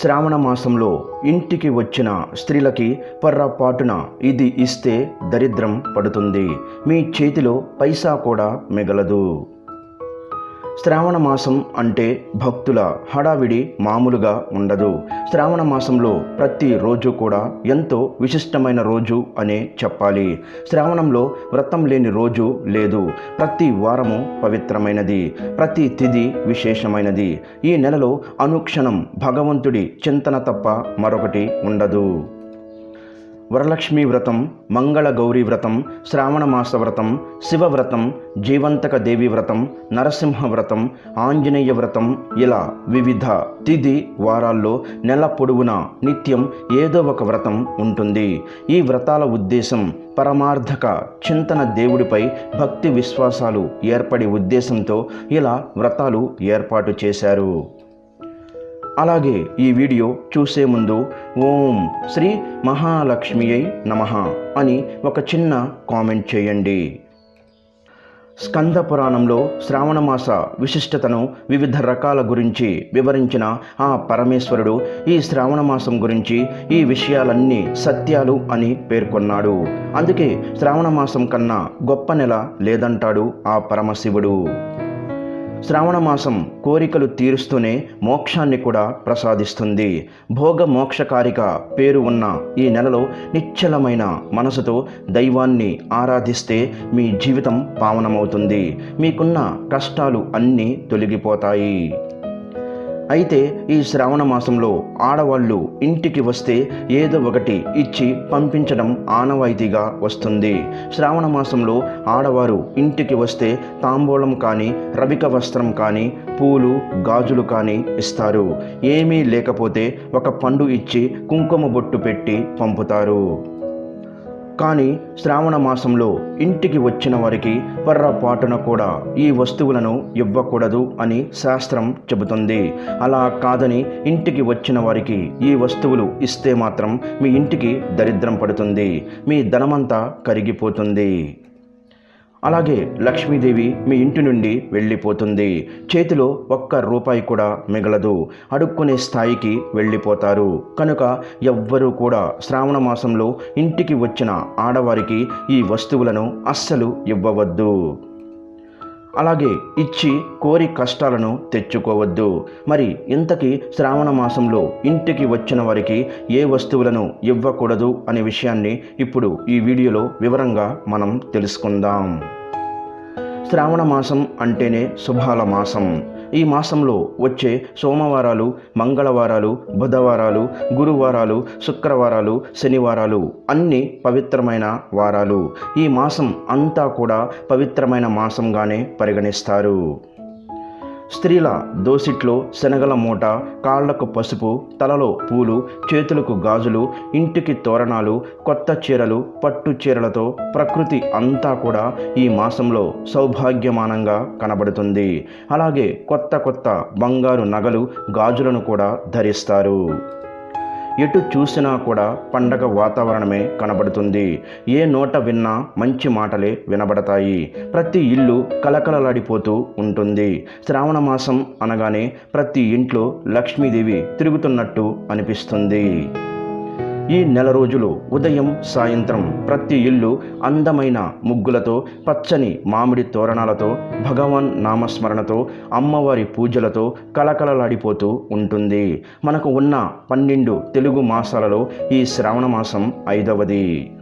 శ్రావణ మాసంలో ఇంటికి వచ్చిన స్త్రీలకి పొర్రపాటున ఇది ఇస్తే దరిద్రం పడుతుంది. మీ చేతిలో పైసా కూడా మిగలదు. శ్రావణ మాసం అంటే భక్తుల హడావిడి మామూలుగా ఉండదు. శ్రావణ మాసంలో ప్రతి రోజు కూడా ఎంతో విశిష్టమైన రోజు అనే చెప్పాలి. శ్రావణంలో వ్రతం లేని రోజు లేదు. ప్రతి వారము పవిత్రమైనది. ప్రతి తిథి విశేషమైనది. ఈ నెలలో అనుక్షణం భగవంతుడి చింతన తప్ప మరొకటి ఉండదు. వరలక్ష్మీ వ్రతం మంగళ గౌరీ వ్రతం శ్రావణమాస వ్రతం శివవ్రతం జీవంతక దేవి వ్రతం నరసింహ వ్రతం ఆంజనేయ వ్రతం ఇలా వివిధ తిథి వారాల్లో నెల పొడవునా నిత్యం ఏదో ఒక వ్రతం ఉంటుంది. ఈ వ్రతాల ఉద్దేశం పరమార్థక చింతన దేవుడిపై భక్తి విశ్వాసాలు ఏర్పడే ఉద్దేశంతో ఇలా వ్రతాలు ఏర్పాటు చేశారు. అలాగే ఈ వీడియో చూసే ముందు ఓం శ్రీ మహాలక్ష్మియై నమ అని ఒక చిన్న కామెంట్ చేయండి. స్కంద పురాణంలో శ్రావణమాస విశిష్టతను వివిధ రకాల గురించి వివరించిన ఆ పరమేశ్వరుడు ఈ శ్రావణమాసం గురించి ఈ విషయాలన్నీ సత్యాలు అని పేర్కొన్నాడు. అందుకే శ్రావణమాసం కన్నా గొప్ప నెల లేదంటాడు ఆ పరమశివుడు. శ్రావణమాసం కోరికలు తీరుస్తూనే మోక్షాన్ని కూడా ప్రసాదిస్తుంది. భోగ మోక్షకారిక పేరు ఉన్న ఈ నెలలో నిశ్చలమైన మనసుతో దైవాన్ని ఆరాధిస్తే మీ జీవితం పావనమవుతుంది. మీకున్న కష్టాలు అన్నీ తొలగిపోతాయి. అయితే ఈ శ్రావణ మాసంలో ఆడవాళ్ళు ఇంటికి వస్తే ఏదో ఒకటి ఇచ్చి పంపించడం ఆనవాయితీగా వస్తుంది. శ్రావణ మాసంలో ఆడవారు ఇంటికి వస్తే తాంబూలం కానీ రవిక వస్త్రం కానీ పూలు గాజులు కానీ ఇస్తారు. ఏమీ లేకపోతే ఒక పండు ఇచ్చి కుంకుమ బొట్టు పెట్టి పంపుతారు. కానీ శ్రావణ మాసంలో ఇంటికి వచ్చిన వారికి పొర్రపాటున కూడా ఈ వస్తువులను ఇవ్వకూడదు అని శాస్త్రం చెబుతుంది. అలా కాదని ఇంటికి వచ్చిన వారికి ఈ వస్తువులు ఇస్తే మాత్రం మీ ఇంటికి దరిద్రం పడుతుంది. మీ ధనమంతా కరిగిపోతుంది. అలాగే లక్ష్మీదేవి మీ ఇంటి నుండి వెళ్ళిపోతుంది. చేతిలో ఒక్క రూపాయి కూడా మిగలదు. అడుక్కునే స్థాయికి వెళ్ళిపోతారు. కనుక ఎవ్వరూ కూడా శ్రావణ మాసంలో ఇంటికి వచ్చిన ఆడవారికి ఈ వస్తువులను అస్సలు ఇవ్వవద్దు. అలాగే ఇచ్చి కోరి కష్టాలను తెచ్చుకోవద్దు. మరి ఇంతకీ శ్రావణ మాసంలో ఇంటికి వచ్చిన వారికి ఏ వస్తువులను ఇవ్వకూడదు అనే విషయాన్ని ఇప్పుడు ఈ వీడియోలో వివరంగా మనం తెలుసుకుందాం. శ్రావణ మాసం అంటేనే శుభాల మాసం. ఈ మాసంలో వచ్చే సోమవారాలు మంగళవారాలు బుధవారాలు గురువారాలు శుక్రవారాలు శనివారాలు అన్ని పవిత్రమైన వారాలు. ఈ మాసం అంతా కూడా పవిత్రమైన మాసంగానే పరిగణిస్తారు. స్త్రీల దోసిట్లో శనగల మూట కాళ్ళకు పసుపు తలలో పూలు చేతులకు గాజులు ఇంటికి తోరణాలు కొత్త చీరలు పట్టు చీరలతో ప్రకృతి అంతా కూడా ఈ మాసంలో సౌభాగ్యమానంగా కనబడుతుంది. అలాగే కొత్త కొత్త బంగారు నగలు గాజులను కూడా ధరిస్తారు. ఎటు చూసినా కూడా పండగ వాతావరణమే కనబడుతుంది. ఏ నోట విన్నా మంచి మాటలే వినబడతాయి. ప్రతి ఇల్లు కలకలలాడిపోతూ ఉంటుంది. శ్రావణ మాసం అనగానే ప్రతి ఇంట్లో లక్ష్మీదేవి తిరుగుతున్నట్టు అనిపిస్తుంది. ఈ నెల రోజులు ఉదయం సాయంత్రం ప్రతి ఇల్లు అందమైన ముగ్గులతో పచ్చని మామిడి తోరణాలతో భగవాన్ నామస్మరణతో అమ్మవారి పూజలతో కలకలలాడిపోతూ ఉంటుంది. మనకు ఉన్న పన్నెండు తెలుగు మాసాలలో ఈ శ్రావణ మాసం ఐదవది.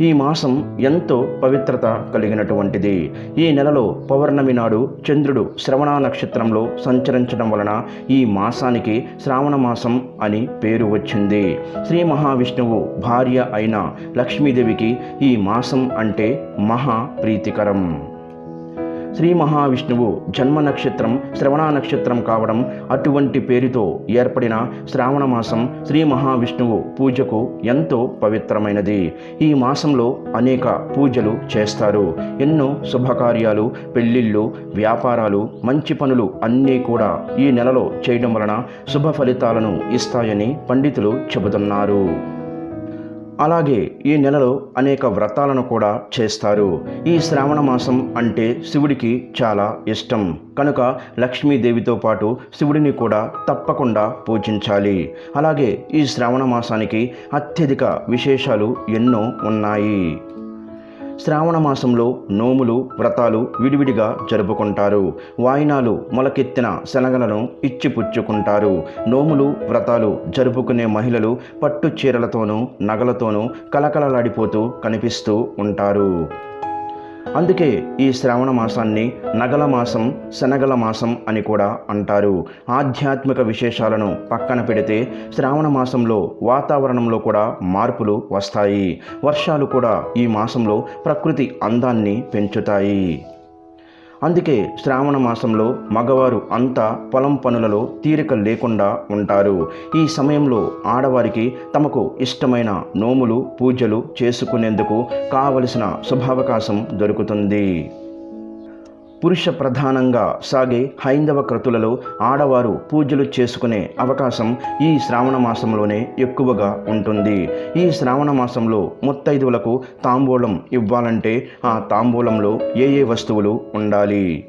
ఈ మాసం ఎంతో పవిత్రత కలిగినటువంటిది. ఈ నెలలో పౌర్ణమి నాడు చంద్రుడు శ్రవణ నక్షత్రంలో సంచరించడం వలన ఈ మాసానికి శ్రావణ మాసం అని పేరు వచ్చింది. శ్రీ మహావిష్ణువు భార్య అయిన లక్ష్మీదేవికి ఈ మాసం అంటే మహా ప్రీతికరం. శ్రీ మహావిష్ణువు జన్మ నక్షత్రం శ్రవణ నక్షత్రం కావడం అటువంటి పేరుతో ఏర్పడిన శ్రావణ మాసం శ్రీ మహావిష్ణువు పూజకు ఎంతో పవిత్రమైనది. ఈ మాసంలో అనేక పూజలు చేస్తారు. ఎన్నో శుభకార్యాలు పెళ్ళిళ్ళు వ్యాపారాలు మంచి పనులు అన్నీ కూడా ఈ నెలలో చేయడం వలన శుభ ఫలితాలను ఇస్తాయని పండితులు చెబుతున్నారు. అలాగే ఈ నెలలో అనేక వ్రతాలను కూడా చేస్తారు. ఈ శ్రావణ మాసం అంటే శివుడికి చాలా ఇష్టం. కనుక లక్ష్మీదేవితో పాటు శివుడిని కూడా తప్పకుండా పూజించాలి. అలాగే ఈ శ్రావణ మాసానికి అత్యధిక విశేషాలు ఎన్నో ఉన్నాయి. శ్రావణ మాసంలో నోములు వ్రతాలు విడివిడిగా జరుపుకుంటారు. వాయినాలు మొలకెత్తిన శనగలను ఇచ్చిపుచ్చుకుంటారు. నోములు వ్రతాలు జరుపుకునే మహిళలు పట్టు చీరలతోనూ నగలతోనూ కలకలలాడిపోతూ కనిపిస్తూ ఉంటారు. అందుకే ఈ శ్రావణ మాసాన్ని నగల మాసం శనగల మాసం అని కూడా అంటారు. ఆధ్యాత్మిక విశేషాలను పక్కన పెడితే శ్రావణ మాసంలో వాతావరణంలో కూడా మార్పులు వస్తాయి. వర్షాలు కూడా ఈ మాసంలో ప్రకృతి అందాన్ని పెంచుతాయి. అందుకే శ్రావణ మాసంలో మగవారు అంతా పొలం పనులలో తీరిక లేకుండా ఉంటారు. ఈ సమయంలో ఆడవారికి తమకు ఇష్టమైన నోములు పూజలు చేసుకునేందుకు కావలసిన శుభావకాశం దొరుకుతుంది. పురుష ప్రధానంగా సాగే హైందవ క్రతులలో ఆడవారు పూజలు చేసుకునే అవకాశం ఈ శ్రావణ మాసంలోనే ఎక్కువగా ఉంటుంది. ఈ శ్రావణ మాసంలో ముత్తైదువులకు తాంబూలం ఇవ్వాలంటే ఆ తాంబూలంలో ఏ ఏ వస్తువులు ఉండాలి?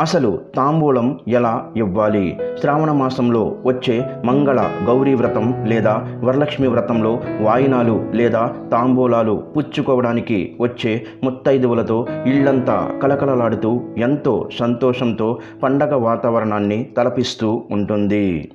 అసలు తాంబూలం ఎలా ఇవ్వాలి? శ్రావణ మాసంలో వచ్చే మంగళ గౌరీ వ్రతం లేదా వరలక్ష్మి వ్రతంలో వాయినాలు లేదా తాంబూలాలు పుచ్చుకోవడానికి వచ్చే ముత్తైదువులతో ఇళ్ళంతా కలకలలాడుతూ ఎంతో సంతోషంతో పండగ వాతావరణాన్ని తలపిస్తూ ఉంటుంది.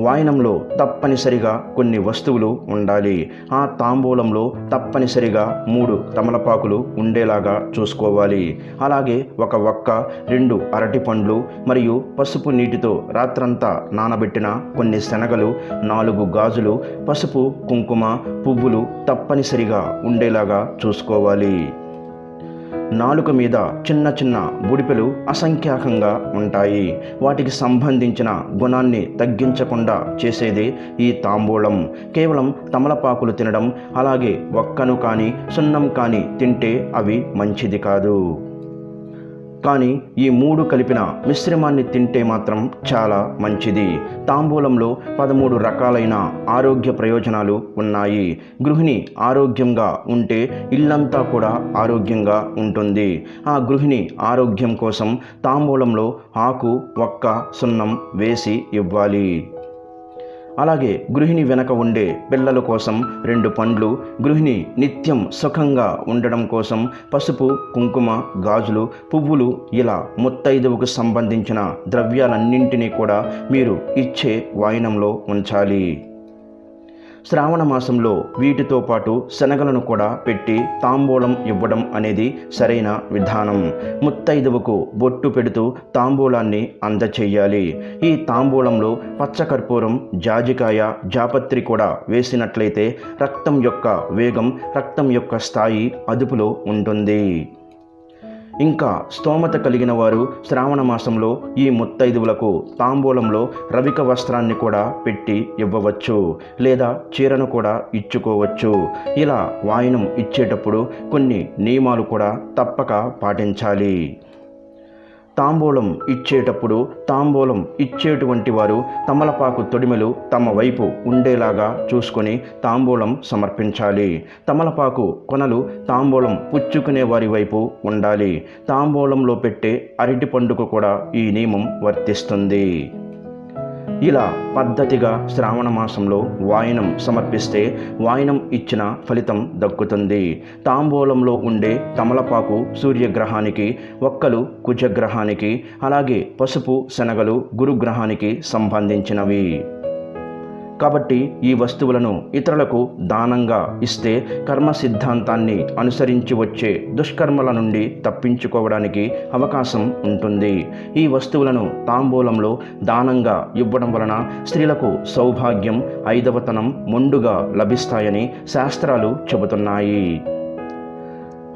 వాయనంలో తప్పనిసరిగా కొన్ని వస్తువులు ఉండాలి. ఆ తాంబూలంలో తప్పనిసరిగా మూడు తమలపాకులు ఉండేలాగా చూసుకోవాలి. అలాగే ఒక ఒక్క రెండు అరటి పండ్లు మరియు పసుపు నీటితో రాత్రంతా నానబెట్టిన కొన్ని శనగలు నాలుగు గాజులు పసుపు కుంకుమ పువ్వులు తప్పనిసరిగా ఉండేలాగా చూసుకోవాలి. నాలుక మీద చిన్న చిన్న బుడిపెలు అసంఖ్యాకంగా ఉంటాయి. వాటికి సంబంధించిన గుణాన్ని తగ్గించకుండా చేసేదే ఈ తాంబూలం. కేవలం తమలపాకులు తినడం అలాగే ఒక్కను కానీ సున్నం కానీ తింటే అవి మంచిది కాదు. కానీ ఈ మూడు కలిపిన మిశ్రమాన్ని తింటే మాత్రం చాలా మంచిది. తాంబూలంలో పదమూడు రకాలైన ఆరోగ్య ప్రయోజనాలు ఉన్నాయి. గృహిణి ఆరోగ్యంగా ఉంటే ఇల్లంతా కూడా ఆరోగ్యంగా ఉంటుంది. ఆ గృహిణి ఆరోగ్యం కోసం తాంబూలంలో ఆకు ఒక్క సున్నం వేసి ఇవ్వాలి. అలాగే గృహిణి వెనక ఉండే పిల్లల కోసం రెండు పండ్లు గృహిణి నిత్యం సుఖంగా ఉండడం కోసం పసుపు కుంకుమ గాజులు పువ్వులు ఇలా ముత్తైదువుకు సంబంధించిన ద్రవ్యాలన్నింటినీ కూడా మీరు ఇచ్చే వాయినంలో ఉంచాలి. శ్రావణ మాసంలో వీటితో పాటు శనగలను కూడా పెట్టి తాంబూలం ఇవ్వడం అనేది సరైన విధానం. ముత్తైదువకు బొట్టు పెడుతూ తాంబూలాన్ని అందచేయాలి. ఈ తాంబూలంలో పచ్చకర్పూరం జాజికాయ జాపత్రి కూడా వేసినట్లయితే రక్తం యొక్క వేగం రక్తం యొక్క స్థాయి అదుపులో ఉంటుంది. ఇంకా స్తోమత కలిగిన వారు శ్రావణ మాసంలో ఈ ముత్తైదువులకు తాంబూలంలో రవిక వస్త్రాన్ని కూడా పెట్టి ఇవ్వవచ్చు లేదా చీరను కూడా ఇచ్చుకోవచ్చు. ఇలా వాయినం ఇచ్చేటప్పుడు కొన్ని నియమాలు కూడా తప్పక పాటించాలి. తాంబూలం ఇచ్చేటప్పుడు తాంబూలం ఇచ్చేటువంటి వారు తమలపాకు తొడిమెలు తమ వైపు ఉండేలాగా చూసుకొని తాంబూలం సమర్పించాలి. తమలపాకు కొనలు తాంబూలం పుచ్చుకునే వారి వైపు ఉండాలి. తాంబూలంలో పెట్టే అరటి పండుగ కూడా ఈ నియమం వర్తిస్తుంది. ఇలా పద్ధతిగా శ్రావణ మాసంలో వాయనం సమర్పిస్తే వాయనం ఇచ్చిన ఫలితం దక్కుతుంది. తాంబూలంలో ఉండే తమలపాకు సూర్యగ్రహానికి ఒక్కలు కుజగ్రహానికి అలాగే పసుపు శనగలు గురుగ్రహానికి సంబంధించినవి. కాబట్టి ఈ వస్తువులను ఇతరులకు దానంగా ఇస్తే కర్మ సిద్ధాంతాన్ని అనుసరించి వచ్చే దుష్కర్మల నుండి తప్పించుకోవడానికి అవకాశం ఉంటుంది. ఈ వస్తువులను తాంబూలంలో దానంగా ఇవ్వడం వలన స్త్రీలకు సౌభాగ్యం ఐదవతనం మొండుగా లభిస్తాయని శాస్త్రాలు చెబుతున్నాయి.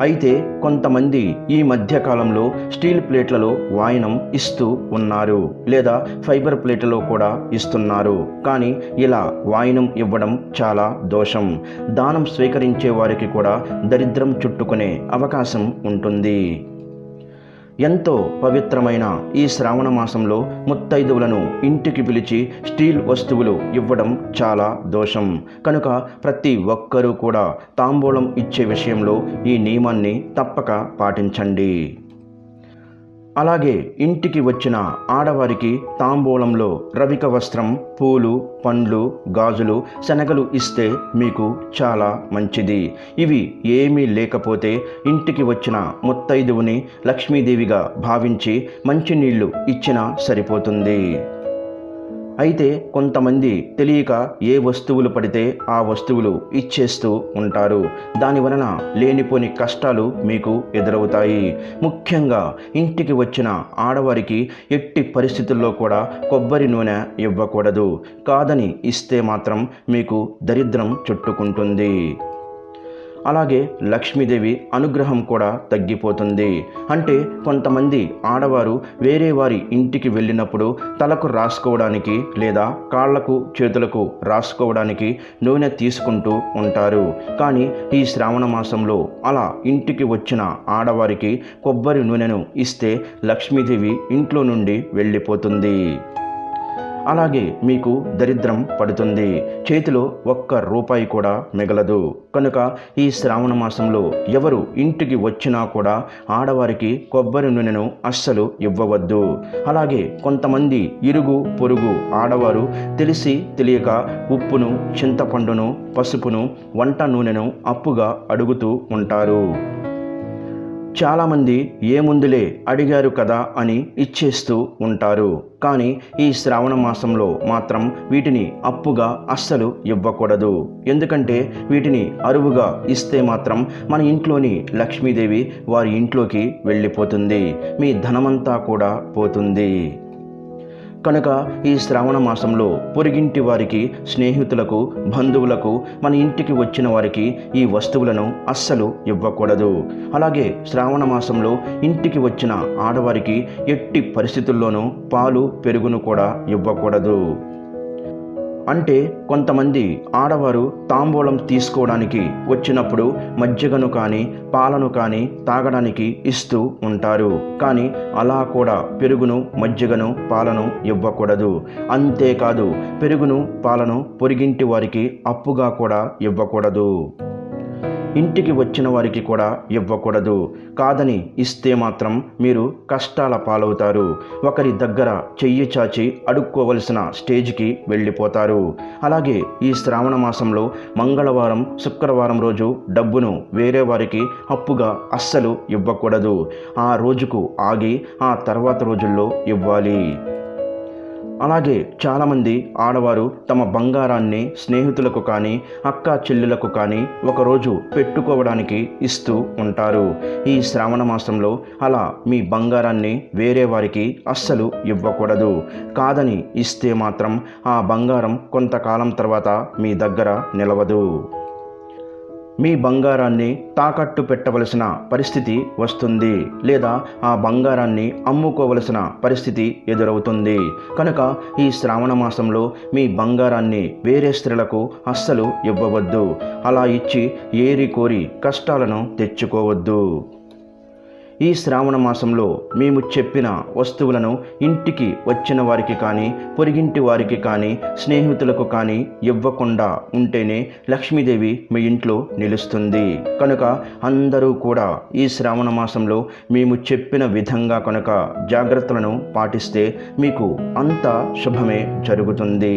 అయితే కొంతమంది ఈ మధ్యకాలంలో స్టీల్ ప్లేట్లలో వాయనం ఇస్తూ ఉన్నారు లేదా ఫైబర్ ప్లేట్లలో కూడా ఇస్తున్నారు. కానీ ఇలా వాయనం ఇవ్వడం చాలా దోషం. దానం స్వీకరించే వారికి కూడా దరిద్రం చుట్టుకునే అవకాశం ఉంటుంది. ఎంతో పవిత్రమైన ఈ శ్రావణ మాసంలో ముత్తైదువులను ఇంటికి పిలిచి స్టీల్ వస్తువులు ఇవ్వడం చాలా దోషం. కనుక ప్రతి ఒక్కరూ కూడా తాంబూలం ఇచ్చే విషయంలో ఈ నియమాన్ని తప్పక పాటించండి. అలాగే ఇంటికి వచ్చిన ఆడవారికి తాంబూలంలో రవిక వస్త్రం పూలు పండ్లు గాజులు శనగలు ఇస్తే మీకు చాలా మంచిది. ఇవి ఏమీ లేకపోతే ఇంటికి వచ్చిన ముత్తైదువుని లక్ష్మీదేవిగా భావించి మంచినీళ్ళు ఇచ్చినా సరిపోతుంది. అయితే కొంతమంది తెలియక ఏ వస్తువులు పడితే ఆ వస్తువులు ఇచ్చేస్తూ ఉంటారు. దాని వలన లేనిపోని కష్టాలు మీకు ఎదురవుతాయి. ముఖ్యంగా ఇంటికి వచ్చిన ఆడవారికి ఎట్టి పరిస్థితుల్లో కూడా కొబ్బరి నూనె ఇవ్వకూడదు. కాదని ఇస్తే మాత్రం మీకు దరిద్రం చుట్టుకుంటుంది. అలాగే లక్ష్మీదేవి అనుగ్రహం కూడా తగ్గిపోతుంది. అంటే కొంతమంది ఆడవారు వేరే వారి ఇంటికి వెళ్ళినప్పుడు తలకు రాసుకోవడానికి లేదా కాళ్ళకు చేతులకు రాసుకోవడానికి నూనె తీసుకుంటూ ఉంటారు. కానీ ఈ శ్రావణ మాసంలో అలా ఇంటికి వచ్చిన ఆడవారికి కొబ్బరి నూనెను ఇస్తే లక్ష్మీదేవి ఇంట్లో నుండి వెళ్ళిపోతుంది. అలాగే మీకు దరిద్రం పడుతుంది. చేతిలో ఒక్క రూపాయి కూడా మిగలదు. కనుక ఈ శ్రావణ మాసంలో ఎవరు ఇంటికి వచ్చినా కూడా ఆడవారికి కొబ్బరి నూనెను అస్సలు ఇవ్వవద్దు. అలాగే కొంతమంది ఇరుగు పొరుగు ఆడవారు తెలిసి తెలియక ఉప్పును చింతపండును పసుపును వంట నూనెను అప్పుగా అడుగుతూ ఉంటారు. చాలామంది ఏముందులే అడిగారు కదా అని ఇచ్చేస్తూ ఉంటారు. కానీ ఈ శ్రావణ మాసంలో మాత్రం వీటిని అప్పుగా అస్సలు ఇవ్వకూడదు. ఎందుకంటే వీటిని అరువుగా ఇస్తే మాత్రం మన ఇంట్లోని లక్ష్మీదేవి వారి ఇంట్లోకి వెళ్ళిపోతుంది. మీ ధనమంతా కూడా పోతుంది. కనుక ఈ శ్రావణ మాసంలో పొరిగింటి వారికి స్నేహితులకు బంధువులకు మన ఇంటికి వచ్చిన వారికి ఈ వస్తువులను అస్సలు ఇవ్వకూడదు. అలాగే శ్రావణ మాసంలో ఇంటికి వచ్చిన ఆడవారికి ఎట్టి పరిస్థితుల్లోనూ పాలు పెరుగును కూడా ఇవ్వకూడదు. అంటే కొంతమంది ఆడవారు తాంబూలం తీసుకోవడానికి వచ్చినప్పుడు మజ్జిగను కానీ పాలను కానీ తాగడానికి ఇస్తూ ఉంటారు. కానీ అలా కూడా పెరుగును మజ్జిగను పాలను ఇవ్వకూడదు. అంతేకాదు పెరుగును పాలను పొరిగింటి వారికి అప్పుగా కూడా ఇవ్వకూడదు. ఇంటికి వచ్చిన వారికి కూడా ఇవ్వకూడదు. కాదని ఇస్తే మాత్రం మీరు కష్టాల పాలవుతారు. ఒకరి దగ్గర చెయ్యి చాచి అడుక్కోవలసిన స్టేజ్కి వెళ్ళిపోతారు. అలాగే ఈ శ్రావణ మాసంలో మంగళవారం శుక్రవారం రోజు డబ్బును వేరే వారికి అప్పుగా అస్సలు ఇవ్వకూడదు. ఆ రోజుకు ఆగి ఆ తర్వాత రోజుల్లో ఇవ్వాలి. అలాగే చాలామంది ఆడవారు తమ బంగారాన్ని స్నేహితులకు కానీ అక్క చెల్లెలకు కానీ ఒకరోజు పెట్టుకోవడానికి ఇస్తూ ఉంటారు. ఈ శ్రావణ మాసంలో అలా మీ బంగారాన్ని వేరే వారికి అస్సలు ఇవ్వకూడదు. కాదని ఇస్తే మాత్రం ఆ బంగారం కొంతకాలం తర్వాత మీ దగ్గర నిలవదు. మీ బంగారాన్ని తాకట్టు పెట్టవలసిన పరిస్థితి వస్తుంది లేదా ఆ బంగారాన్ని అమ్ముకోవలసిన పరిస్థితి ఎదురవుతుంది. కనుక ఈ శ్రావణ మాసంలో మీ బంగారాన్ని వేరే స్త్రీలకు అస్సలు ఇవ్వవద్దు. అలా ఇచ్చి ఏరి కోరి కష్టాలను తెచ్చుకోవద్దు. ఈ శ్రావణ మాసంలో మేము చెప్పిన వస్తువులను ఇంటికి వచ్చిన వారికి కానీ పొరిగింటి వారికి కానీ స్నేహితులకు కానీ ఇవ్వకుండా ఉంటేనే లక్ష్మీదేవి మీ ఇంట్లో నిలుస్తుంది. కనుక అందరూ కూడా ఈ శ్రావణ మాసంలో మేము చెప్పిన విధంగా కనుక జాగ్రత్తలను పాటిస్తే మీకు అంత శుభమే జరుగుతుంది.